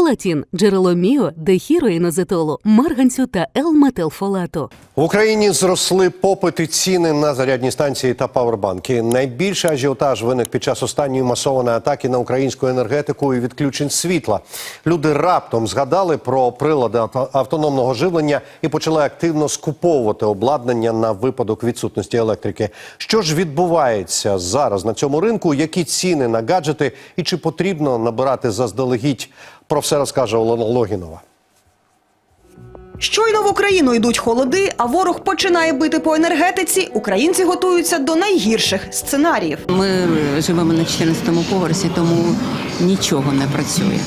Фолатін – джерело міо, дехіроїнозетолу, марганцю та Л-метилфолату. В Україні зросли попит і ціни на зарядні станції та павербанки. Найбільший ажіотаж виник під час останньої масованої атаки на українську енергетику і відключень світла. Люди раптом згадали про прилади автономного живлення і почали активно скуповувати обладнання на випадок відсутності електрики. Що ж відбувається зараз на цьому ринку? Які ціни на гаджети і чи потрібно набирати заздалегідь? Про все розкаже Олена Логінова. Щойно в Україну йдуть холоди, а ворог починає бити по енергетиці. Українці готуються до найгірших сценаріїв. Ми живемо на 14-му поверсі, тому нічого не працює.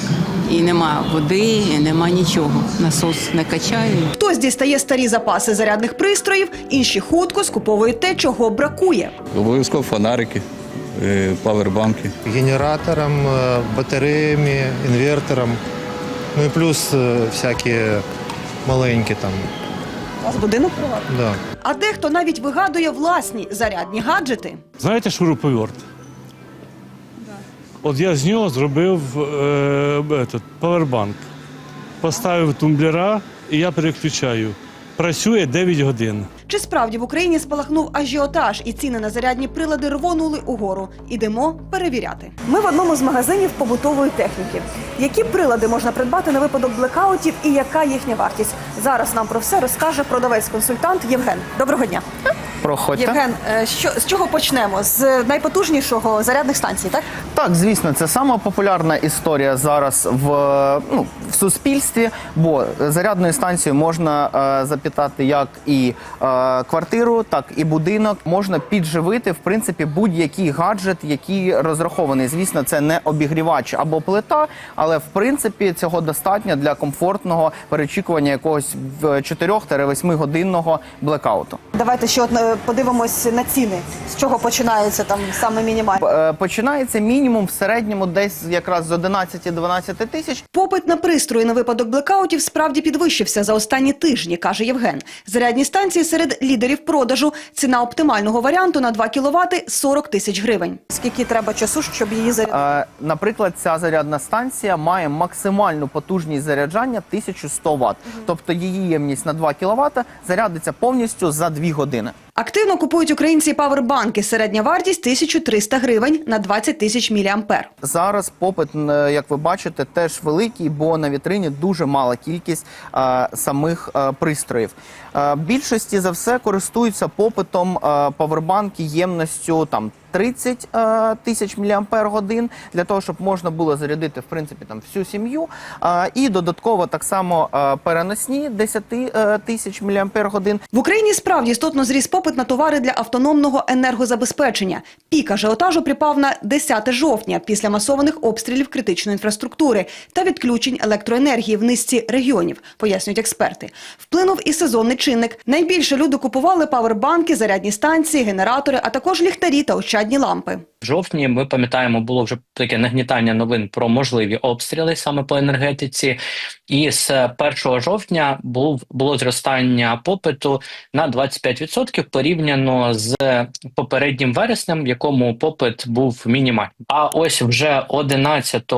І нема води, і нема нічого. Насос не качає. Хтось дістає старі запаси зарядних пристроїв, інші хутко скуповують те, чого бракує. Обов'язково фонарики, павербанки. генератором, э, батареями, інвертором. Ну і плюс э, всякі маленькі там. У вас будинок приватний? Да. А дехто навіть вигадує власні зарядні гаджети. Знаєте шуруповерт? От я з нього зробив е, этот, павербанк. Поставив тумблера і я переключаю. Працює 9 годин. Чи справді в Україні спалахнув ажіотаж і ціни на зарядні прилади рвонули угору? Ідемо перевіряти. Ми в одному з магазинів побутової техніки. Які прилади можна придбати на випадок блекаутів і яка їхня вартість? Зараз нам про все розкаже продавець-консультант Євген. Доброго дня. Проходьте. Євген, е, що з чого почнемо? З найпотужнішого зарядних станцій, так? Так, звісно, це сама популярна історія зараз в, ну, в суспільстві, бо зарядною станцією можна е, запитати як і е, квартиру, так і будинок. Можна підживити в принципі будь-який гаджет, який розрахований. Звісно, це не обігрівач або плита, але в принципі цього достатньо для комфортного перечікування якогось 4-8 годинного блекауту. Давайте ще от е, подивимось на ціни. З чого починається там саме мінімально. Е, Починається мінімум в середньому десь якраз з 11-12 тисяч. Попит на пристрої на випадок блекаутів справді підвищився за останні тижні, каже Євген. Зарядні станції серед лідерів продажу. Ціна оптимального варіанту на 2 кВт – 40 тисяч гривень. Скільки треба часу, щоб її зарядити? Е, Наприклад, ця зарядна станція має максимальну потужність заряджання 1100 Вт. Тобто її ємність на 2 кВт зарядиться повністю за 2 години. Активно купують українці павербанки. Середня вартість 1300 гривень на 20 тисяч міліампер. Зараз попит, е, як ви бачите, теж великий, бо на вітрині дуже мала кількість е, самих е, пристроїв. Е, більшості за все користуються попитом е, павербанки ємністю там. 30 е, тисяч міліампер годин для того, щоб можна було зарядити в принципі там всю сім'ю. Е, і додатково так само е, переносні 10 е, тисяч міліампер годин. В Україні справді істотно зріс попит на товари для автономного енергозабезпечення. Пік ажіотажу припав на 10 жовтня після масованих обстрілів критичної інфраструктури та відключень електроенергії в низці регіонів, пояснюють експерти. Вплинув і сезонний чинник. Найбільше люди купували павербанки, зарядні станції, генератори, а також ліхтарі та ощадні лампи. В жовтні ми пам'ятаємо, було вже таке нагнітання новин про можливі обстріли саме по енергетиці. І з 1 жовтня був було зростання попиту на 25% порівняно з попереднім вереснем, в якому попит був мінімальний. А ось вже 11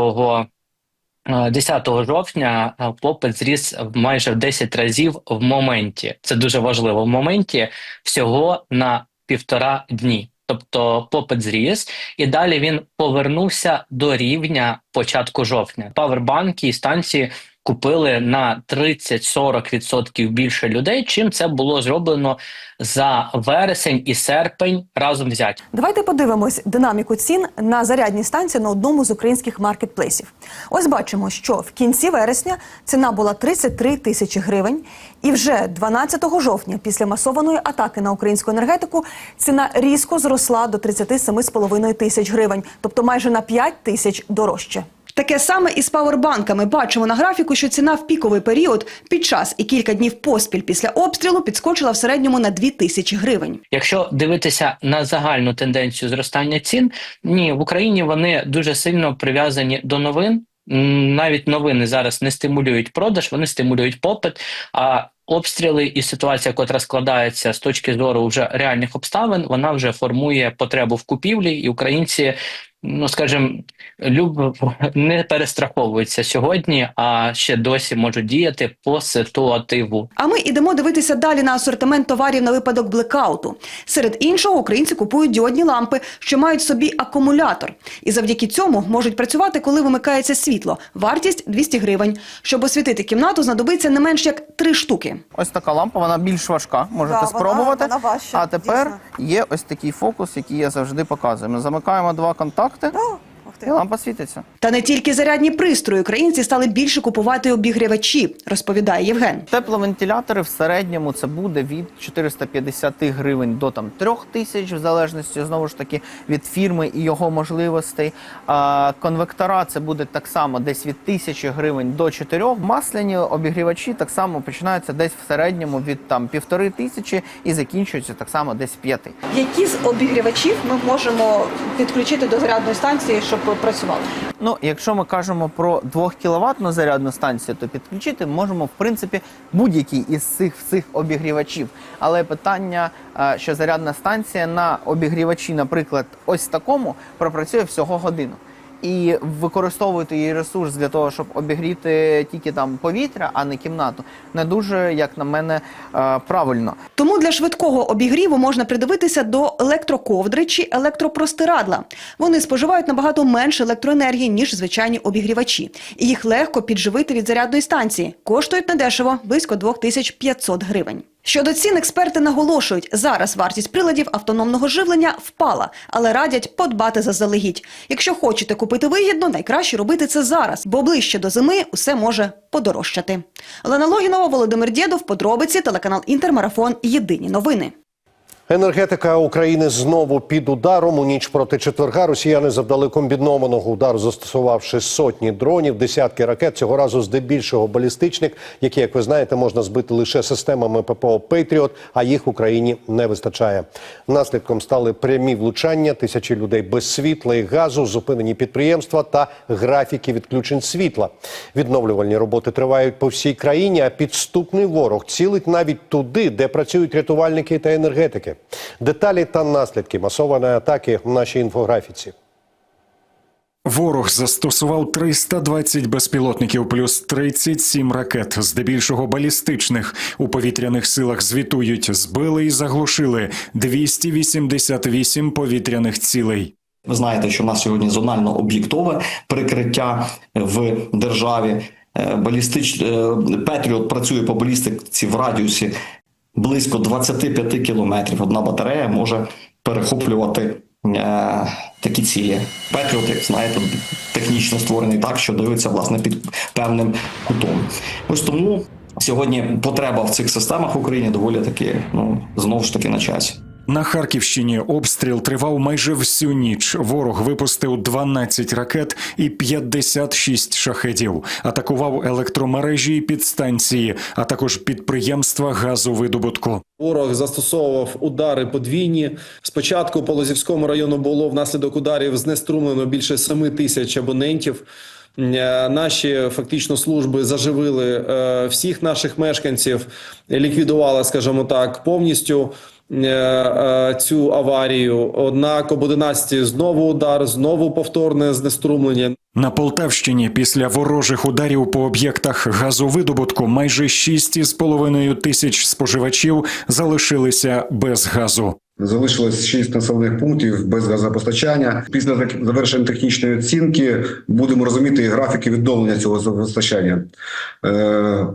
е, 10 жовтня е, попит зріс майже в 10 разів в моменті. Це дуже важливо. В моменті всього на півтора дні. Тобто попит зріс, і далі він повернувся до рівня початку жовтня. Павербанки і станції купили на 30-40% більше людей, чим це було зроблено за вересень і серпень разом взяті. Давайте подивимось динаміку цін на зарядні станції на одному з українських маркетплейсів. Ось бачимо, що в кінці вересня ціна була 33 тисячі гривень, і вже 12 жовтня, після масованої атаки на українську енергетику, ціна різко зросла до 37,5 тисяч гривень, тобто майже на 5 тисяч дорожче. Таке саме і з павербанками. Бачимо на графіку, що ціна в піковий період під час і кілька днів поспіль після обстрілу підскочила в середньому на 2 тисячі гривень. Якщо дивитися на загальну тенденцію зростання цін, ні, в Україні вони дуже сильно прив'язані до новин. Навіть новини зараз не стимулюють продаж, вони стимулюють попит. А обстріли і ситуація, котра складається з точки зору вже реальних обставин, вона вже формує потребу в купівлі, і українці ну скажімо, люб не перестраховуються сьогодні, а ще досі можуть діяти по ситуативу. А ми ідемо дивитися далі на асортимент товарів на випадок блекауту. Серед іншого, українці купують діодні лампи, що мають в собі акумулятор. І завдяки цьому можуть працювати, коли вимикається світло. Вартість 200 гривень. Щоб освітити кімнату, знадобиться не менш як три штуки. Ось така лампа, вона більш важка, можете Да, вона- спробувати. вона важча, а тепер дійсно. є ось такий фокус, який я завжди показую. Ми замикаємо два контакти, gusta? No. І лампа світиться. Та не тільки зарядні пристрої українці стали більше купувати обігрівачі, розповідає Євген. Тепловентилятори в середньому це буде від 450 гривень до там 3 тисяч, в залежності знову ж таки від фірми і його можливостей. А конвектора це буде так само десь від 1000 гривень до 4. Масляні обігрівачі так само починаються десь в середньому від там півтори тисячі і закінчуються так само десь п'яти. Які з обігрівачів ми можемо підключити до зарядної станції, щоб працювали? Ну, якщо ми кажемо про 2 кіловатну зарядну станцію, то підключити можемо в принципі будь-який із цих цих обігрівачів. Але питання, е, що зарядна станція на обігрівачі, наприклад, ось такому, пропрацює всього годину. І використовувати її ресурс для того, щоб обігріти тільки там повітря, а не кімнату, не дуже, як на мене, е, правильно. Тому для швидкого обігріву можна придивитися до електроковдри чи електропростирадла. Вони споживають набагато менше електроенергії, ніж звичайні обігрівачі. І їх легко підживити від зарядної станції. Коштують недешево – близько 2500 гривень. Щодо цін, експерти наголошують, зараз вартість приладів автономного живлення впала, але радять подбати заздалегідь. Якщо хочете купити вигідно, найкраще робити це зараз, бо ближче до зими усе може подорожчати. Олена Логінова, Володимир Дєдов, подробиці, телеканал Інтермарафон. Єдині новини. Енергетика України знову під ударом. У ніч проти четверга росіяни завдали комбінованого удару, застосувавши сотні дронів, десятки ракет. Цього разу здебільшого балістичних, які, як ви знаєте, можна збити лише системами ППО Пейтріот, а їх Україні не вистачає. Наслідком стали прямі влучання, тисячі людей без світла і газу, зупинені підприємства та графіки відключень світла. Відновлювальні роботи тривають по всій країні. А підступний ворог цілить навіть туди, де працюють рятувальники та енергетики. Деталі та наслідки масованої атаки в нашій інфографіці. Ворог застосував 320 безпілотників плюс 37 ракет, здебільшого балістичних. У повітряних силах звітують, збили і заглушили 288 повітряних цілей. Ви знаєте, що в нас сьогодні зонально об'єктове прикриття в державі. Е, Балістич... е, Петріот працює по балістиці в радіусі близько 25 кілометрів. Одна батарея може перехоплювати е, такі цілі. Петріот, як знаєте, технічно створений так, що дивиться власне під певним кутом. Ось тому сьогодні потреба в цих системах в Україні доволі таки ну знову ж таки на часі. На Харківщині обстріл тривав майже всю ніч. Ворог випустив 12 ракет і 56 шахедів. Атакував електромережі і підстанції, а також підприємства газовидобутку. Ворог застосовував удари подвійні. Спочатку по Лозівському району було внаслідок ударів знеструмлено більше 7 тисяч абонентів. Е, Наші фактично служби заживили е, всіх наших мешканців, ліквідували, скажімо так, повністю е, цю аварію. Однак об 11 знову удар, знову повторне знеструмлення. На Полтавщині після ворожих ударів по об'єктах газовидобутку майже 6,5 тисяч споживачів залишилися без газу. Залишилось шість населених пунктів без газопостачання. Після завершення технічної оцінки будемо розуміти графіки відновлення цього газопостачання. Е,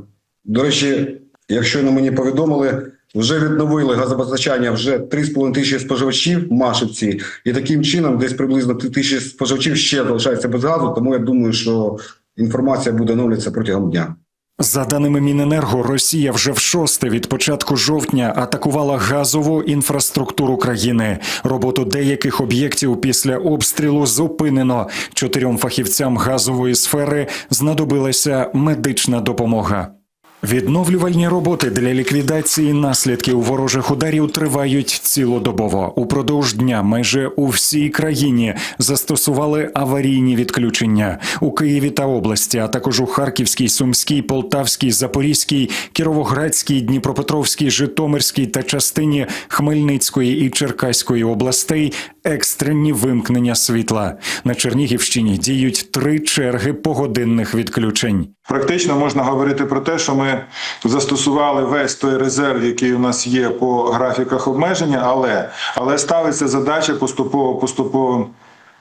до речі, якщо на мені повідомили, вже відновили газопостачання вже 3,5 тисячі споживачів в Машівці, і таким чином десь приблизно 3 тисячі споживачів ще залишається без газу. Тому я думаю, що інформація буде оновлюватися протягом дня. За даними Міненерго, Росія вже в шосте від початку жовтня атакувала газову інфраструктуру країни. Роботу деяких об'єктів після обстрілу зупинено. Чотирьом фахівцям газової сфери знадобилася медична допомога. Відновлювальні роботи для ліквідації наслідків ворожих ударів тривають цілодобово. Упродовж дня майже у всій країні застосували аварійні відключення у Києві та області, а також у Харківській, Сумській, Полтавській, Запорізькій, Кіровоградській, Дніпропетровській, Житомирській та частині Хмельницької і Черкаської областей екстрені вимкнення світла. На Чернігівщині діють три черги погодинних відключень. Практично можна говорити про те, що ми застосували весь той резерв, який у нас є по графіках обмеження, але, але ставиться задача поступово поступово.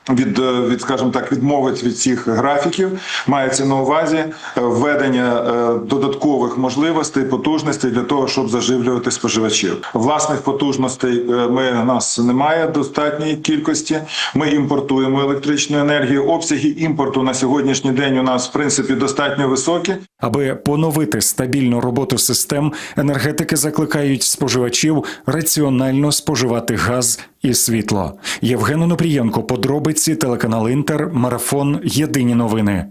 Від, е, від, скажімо так, відмовити від цих графіків мається на увазі е, введення е, додаткових можливостей, потужностей для того, щоб заживлювати споживачів. Власних потужностей ми нас немає достатньої кількості. Ми імпортуємо електричну енергію. Обсяги імпорту на сьогоднішній день у нас в принципі достатньо високі. Аби поновити стабільну роботу систем, енергетики закликають споживачів раціонально споживати газ і світло. Євген Онопрієнко, подробиці, телеканал Інтер, марафон. Єдині новини.